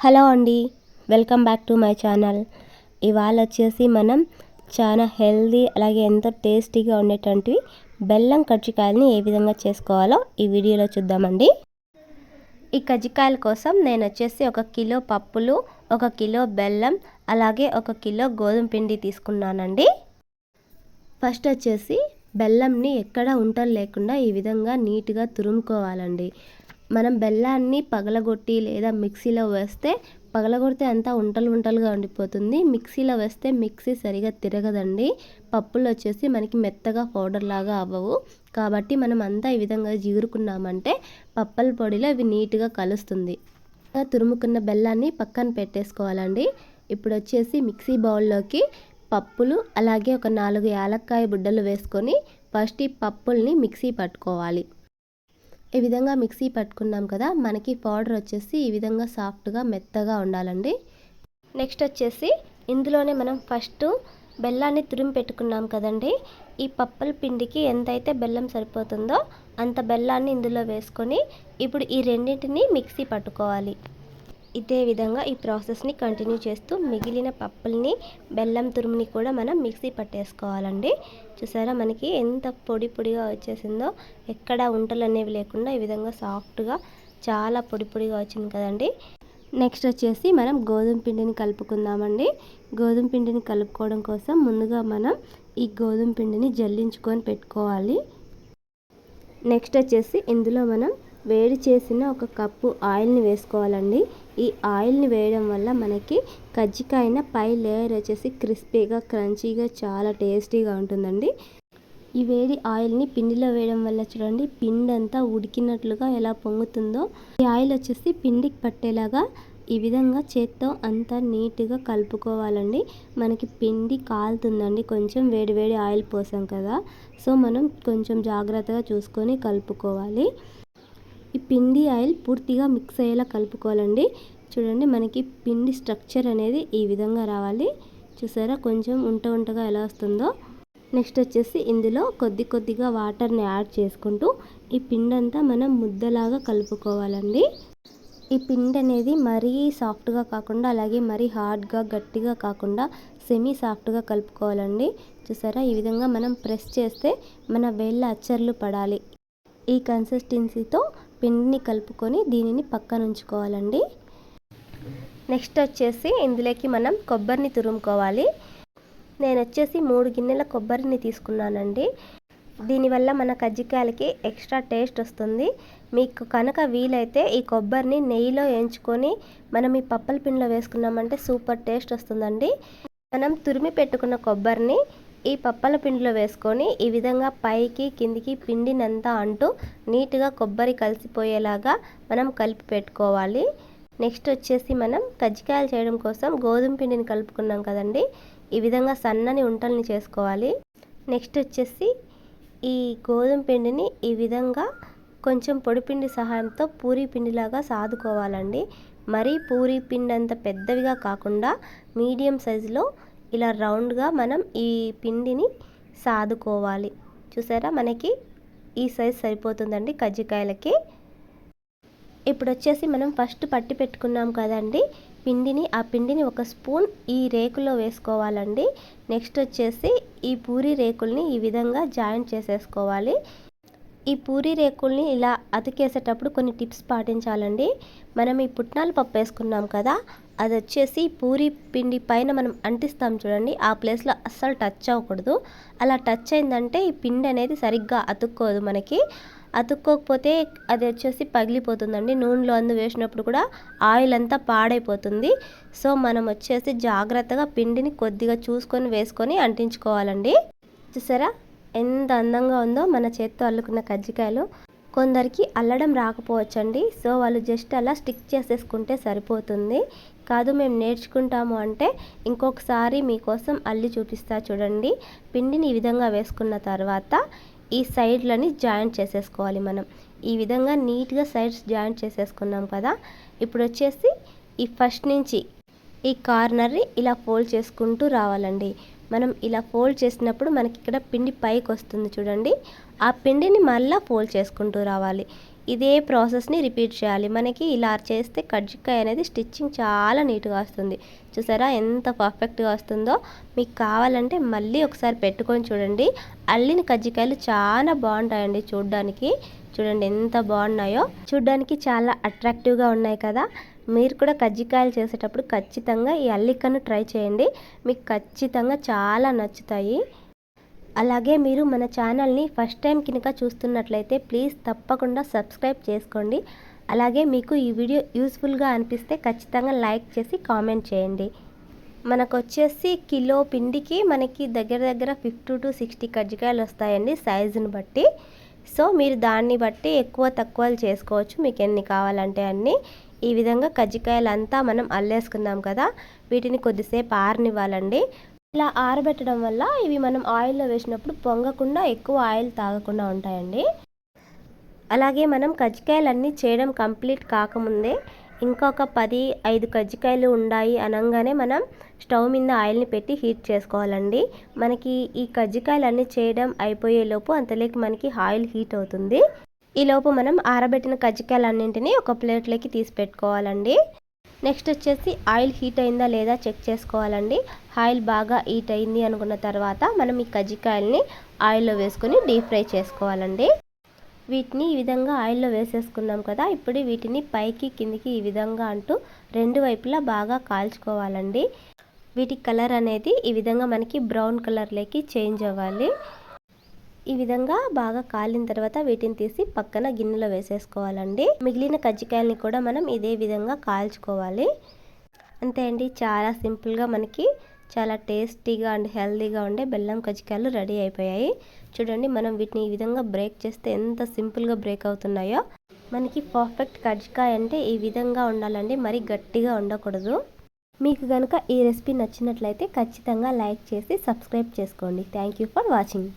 Hello అండి welcome back to my channel. ఇవాళ వచ్చేసి మనం చాలా హెల్దీ అలాగే ఎంతో టేస్టీగా ఉండేటువంటి బెల్లం కజ్జికాయలని ఏ విధంగా చేసుకోవాలో ఈ వీడియోలో చూద్దామండి. ఈ కజ్జికాయల కోసం నేను వచ్చేసి ఒక కిలో పప్పులు ఒక కిలో బెల్లం అలాగే ఒక కిలో గోధుమ పిండి తీసుకున్నానండి. ఫస్ట్ వచ్చేసి బెల్లంని ఎక్కడ ఉంటలు లేకుండా ఈ విధంగా నీట్గా తురుముకోవాలండి. మనం బెల్లాన్ని పగలగొట్టి లేదా మిక్సీలో వేస్తే పగలగొడితే అంతా ఉంటలు ఉంటలుగా ఉండిపోతుంది. మిక్సీలో వేస్తే మిక్సీ సరిగా తిరగదండి. పప్పులు వచ్చేసి మనకి మెత్తగా పౌడర్ లాగా అవ్వవు. కాబట్టి మనం అంతా ఈ విధంగా జీరుకున్నామంటే పప్పల పొడిలో అవి నీట్గా కలుస్తుంది. తురుముకున్న బెల్లాన్ని పక్కన పెట్టేసుకోవాలండి. ఇప్పుడు వచ్చేసి మిక్సీ బౌల్లోకి పప్పులు అలాగే ఒక నాలుగు యాలక్కాయ బుడ్డలు వేసుకొని ఫస్ట్ ఈ పప్పుల్ని మిక్సీ పట్టుకోవాలి. ఈ విధంగా మిక్సీ పట్టుకున్నాం కదా మనకి పౌడర్ వచ్చేసి ఈ విధంగా సాఫ్ట్గా మెత్తగా ఉండాలండి. నెక్స్ట్ వచ్చేసి ఇందులోనే మనం ఫస్ట్ బెల్లాన్ని తురిమి పెట్టుకున్నాం కదండి. ఈ పప్పల పిండికి ఎంతైతే బెల్లం సరిపోతుందో అంత బెల్లాన్ని ఇందులో వేసుకొని ఇప్పుడు ఈ రెండింటిని మిక్సీ పట్టుకోవాలి. ఇదే విధంగా ఈ ప్రాసెస్ని కంటిన్యూ చేస్తూ మిగిలిన పప్పుల్ని బెల్లం తురుముని కూడా మనం మిక్సీ పట్టేసుకోవాలండి. చూసారా మనకి ఎంత పొడి పొడిగా వచ్చేసిందో ఎక్కడ ఉంటలు అనేవి లేకుండా ఈ విధంగా సాఫ్ట్గా చాలా పొడి పొడిగా వచ్చింది కదండి. నెక్స్ట్ వచ్చేసి మనం గోధుమ పిండిని కలుపుకుందామండి. గోధుమ పిండిని కలుపుకోవడం కోసం ముందుగా మనం ఈ గోధుమ పిండిని జల్లించుకొని పెట్టుకోవాలి. నెక్స్ట్ వచ్చేసి ఇందులో మనం వేడి చేసిన ఒక కప్పు ఆయిల్ని వేసుకోవాలండి. ఈ ఆయిల్ని వేయడం వల్ల మనకి కజ్జికాయన పై లేయర్ వచ్చేసి క్రిస్పీగా క్రంచీగా చాలా టేస్టీగా ఉంటుందండి. ఈ వేడి ఆయిల్ని పిండిలో వేయడం వల్ల చూడండి పిండి అంతా ఉడికినట్లుగా ఎలా పొంగుతుందో. ఈ ఆయిల్ వచ్చేసి పిండికి పట్టేలాగా ఈ విధంగా చేత్తో అంతా నీట్గా కలుపుకోవాలండి. మనకి పిండి కాలుతుందండి కొంచెం వేడి వేడి ఆయిల్ పోసాం కదా. సో మనం కొంచెం జాగ్రత్తగా చూసుకొని కలుపుకోవాలి. ఈ పిండి ఆయిల్ పూర్తిగా మిక్స్ అయ్యేలా కలుపుకోవాలండి. చూడండి మనకి పిండి స్ట్రక్చర్ అనేది ఈ విధంగా రావాలి. చూసారా? కొంచెం ఉంట ఉంటగా ఎలా వస్తుందో. నెక్స్ట్ వచ్చేసి ఇందులో కొద్ది కొద్దిగా వాటర్ని యాడ్ చేసుకుంటూ ఈ పిండి అంతా మనం ముద్దలాగా కలుపుకోవాలండి. ఈ పిండి అనేది మరీ సాఫ్ట్గా కాకుండా అలాగే మరీ హార్డ్గా గట్టిగా కాకుండా సెమీ సాఫ్ట్గా కలుపుకోవాలండి. చూసారా? ఈ విధంగా మనం ప్రెస్ చేస్తే మన వేళ్ళ అచ్చర్లు పడాలి. ఈ కన్సిస్టెన్సీతో పిండిని కలుపుకొని దీనిని పక్కన ఉంచుకోవాలండి. నెక్స్ట్ వచ్చేసి ఇందులోకి మనం కొబ్బరిని తురుముకోవాలి. నేను వచ్చేసి మూడు గిన్నెల కొబ్బరిని తీసుకున్నానండి. దీనివల్ల మన కజ్జికాయలకి ఎక్స్ట్రా టేస్ట్ వస్తుంది. మీకు కనుక వీలైతే ఈ కొబ్బరిని నెయ్యిలో వేయించుకొని మనం ఈ పప్పల పిండిలో వేసుకున్నామంటే సూపర్ టేస్ట్ వస్తుందండి. మనం తురిమి పెట్టుకున్న కొబ్బరిని ఈ పప్పల పిండిలో వేసుకొని ఈ విధంగా పైకి కిందికి పిండినంతా అంటూ నీట్గా కొబ్బరి కలిసిపోయేలాగా మనం కలిపి పెట్టుకోవాలి. నెక్స్ట్ వచ్చేసి మనం కజ్జికాయలు చేయడం కోసం గోధుమ పిండిని కలుపుకున్నాం కదండి. ఈ విధంగా సన్నని ఉంటల్ని చేసుకోవాలి. నెక్స్ట్ వచ్చేసి ఈ గోధుమ పిండిని ఈ విధంగా కొంచెం పొడిపిండి సహాయంతో పూరీ పిండిలాగా సాదుకోవాలండి. మరీ పూరీ పిండి అంత పెద్దవిగా కాకుండా మీడియం సైజులో ఇలా రౌండ్గా మనం ఈ పిండిని సాదుకోవాలి. చూసారా? మనకి ఈ సైజ్ సరిపోతుందండి కజ్జికాయలకి. ఇప్పుడు వచ్చేసి మనం ఫస్ట్ పట్టి పెట్టుకున్నాం కదండి. పిండిని ఆ పిండిని ఒక స్పూన్ ఈ రేకులో వేసుకోవాలండి. నెక్స్ట్ వచ్చేసి ఈ పూరి రేకుల్ని ఈ విధంగా జాయింట్ చేసేసుకోవాలి. ఈ పూరి రేకుల్ని ఇలా అతికేసేటప్పుడు కొన్ని టిప్స్ పాటించాలండి. మనం ఈ పుట్నాలు పప్పు వేసుకున్నాం కదా అది వచ్చేసి పూరి పిండి పైన మనం అంటిస్తాం చూడండి. ఆ ప్లేస్లో అస్సలు టచ్ అవ్వకూడదు. అలా టచ్ అయిందంటే ఈ పిండి అనేది సరిగ్గా అతుక్కోదు మనకి. అతుక్కోకపోతే అది వచ్చేసి పగిలిపోతుందండి. నూనెలో అందు వేసినప్పుడు కూడా ఆయిల్ అంతా పాడైపోతుంది. సో మనం వచ్చేసి జాగ్రత్తగా పిండిని కొద్దిగా చూసుకొని వేసుకొని అంటించుకోవాలండి. చూసారా? ఎంత అందంగా ఉందో మన చేత్తో అల్లుకున్న కజ్జికాయలు. కొందరికి అల్లడం రాకపోవచ్చండి. సో వాళ్ళు జస్ట్ అలా స్టిక్ చేసేసుకుంటే సరిపోతుంది. కాదు మేము నేర్చుకుంటాము అంటే ఇంకొకసారి మీకోసం అల్లి చూపిస్తా చూడండి. పిండిని ఈ విధంగా వేసుకున్న తర్వాత ఈ సైడ్లని జాయింట్ చేసేసుకోవాలి మనం. ఈ విధంగా నీట్గా సైడ్స్ జాయింట్ చేసేసుకున్నాం కదా. ఇప్పుడు వచ్చేసి ఈ ఫస్ట్ నుంచి ఈ కార్నర్ని ఇలా ఫోల్డ్ చేసుకుంటూ రావాలండి. మనం ఇలా ఫోల్డ్ చేసినప్పుడు మనకి ఇక్కడ పిండి పైకి వస్తుంది చూడండి. ఆ పిండిని మళ్ళీ ఫోల్డ్ చేసుకుంటూ రావాలి. ఇదే ప్రాసెస్ని రిపీట్ చేయాలి. మనకి ఇలా చేస్తే కజ్జికాయ అనేది స్టిచ్చింగ్ చాలా నీట్గా వస్తుంది. చూసారా ఎంత పర్ఫెక్ట్గా వస్తుందో? మీకు కావాలంటే మళ్ళీ ఒకసారి పెట్టుకొని చూడండి. అల్లిన కజ్జికాయలు చాలా బాగుంటాయండి చూడడానికి. చూడండి ఎంత బాగున్నాయో. చూడడానికి చాలా అట్రాక్టివ్గా ఉన్నాయి కదా. మీరు కూడా కజ్జికాయలు చేసేటప్పుడు ఖచ్చితంగా ఈ అల్లికను ట్రై చేయండి. మీకు ఖచ్చితంగా చాలా నచ్చుతాయి. అలాగే మీరు మన ఛానల్ని ఫస్ట్ టైం కనుక చూస్తున్నట్లయితే ప్లీజ్ తప్పకుండా సబ్స్క్రైబ్ చేసుకోండి. అలాగే మీకు ఈ వీడియో యూస్ఫుల్గా అనిపిస్తే ఖచ్చితంగా లైక్ చేసి కామెంట్ చేయండి. మనకు వచ్చేసి కిలో పిండికి మనకి దగ్గర దగ్గర ఫిఫ్టీ టు సిక్స్టీ కజ్జికాయలు వస్తాయండి సైజుని బట్టి. సో మీరు దాన్ని బట్టి ఎక్కువ తక్కువలు చేసుకోవచ్చు. మీకు ఎన్ని కావాలంటే అన్నీ. ఈ విధంగా కజ్జికాయలు అంతా మనం అల్లేసుకుందాం కదా. వీటిని కొద్దిసేపు ఆరనివ్వాలండి. ఇలా ఆరబెట్టడం వల్ల ఇవి మనం ఆయిల్లో వేసినప్పుడు పొంగకుండా ఎక్కువ ఆయిల్ తాగకుండా ఉంటాయండి. అలాగే మనం కజ్జికాయలన్నీ చేయడం కంప్లీట్ కాకముందే ఇంకొక పది ఐదు కజ్జికాయలు ఉన్నాయి అనగానే మనం స్టవ్ మీద ఆయిల్ని పెట్టి హీట్ చేసుకోవాలండి. మనకి ఈ కజ్జికాయలన్నీ చేయడం అయిపోయేలోపు అంతలోకి మనకి ఆయిల్ హీట్ అవుతుంది. ఈలోపు మనం ఆరబెట్టిన కజ్జికాయలన్నింటినీ ఒక ప్లేట్లోకి తీసి పెట్టుకోవాలండి. నెక్స్ట్ వచ్చేసి ఆయిల్ హీట్ అయిందా లేదా చెక్ చేసుకోవాలండి. ఆయిల్ బాగా హీట్ అయింది అనుకున్న తర్వాత మనం ఈ కజ్జికాయల్ని ఆయిల్లో వేసుకొని డీప్ ఫ్రై చేసుకోవాలండి. వీటిని ఈ విధంగా ఆయిల్లో వేసేసుకున్నాం కదా ఇప్పుడు వీటిని పైకి కిందికి ఈ విధంగా అంటూ రెండు వైపులా బాగా కాల్చుకోవాలండి. వీటి కలర్ అనేది ఈ విధంగా మనకి బ్రౌన్ కలర్లోకి చేంజ్ అవ్వాలి. ఈ విధంగా బాగా కాలిన తర్వాత వీటిని తీసి పక్కన గిన్నెలో వేసేసుకోవాలండి. మిగిలిన కజ్జికాయలని కూడా మనం ఇదే విధంగా కాల్చుకోవాలి. అంతే అండి చాలా సింపుల్గా మనకి చాలా టేస్టీగా అండ్ హెల్తీగా ఉండే బెల్లం కజ్జికాయలు రెడీ అయిపోయాయి. చూడండి మనం వీటిని ఈ విధంగా బ్రేక్ చేస్తే ఎంత సింపుల్గా బ్రేక్ అవుతున్నాయో. మనకి పర్ఫెక్ట్ కజ్జికాయ అంటే ఈ విధంగా ఉండాలండి మరీ గట్టిగా ఉండకూడదు. మీకు కనుక ఈ రెసిపీ నచ్చినట్లయితే ఖచ్చితంగా లైక్ చేసి సబ్స్క్రైబ్ చేసుకోండి. Thank you for watching.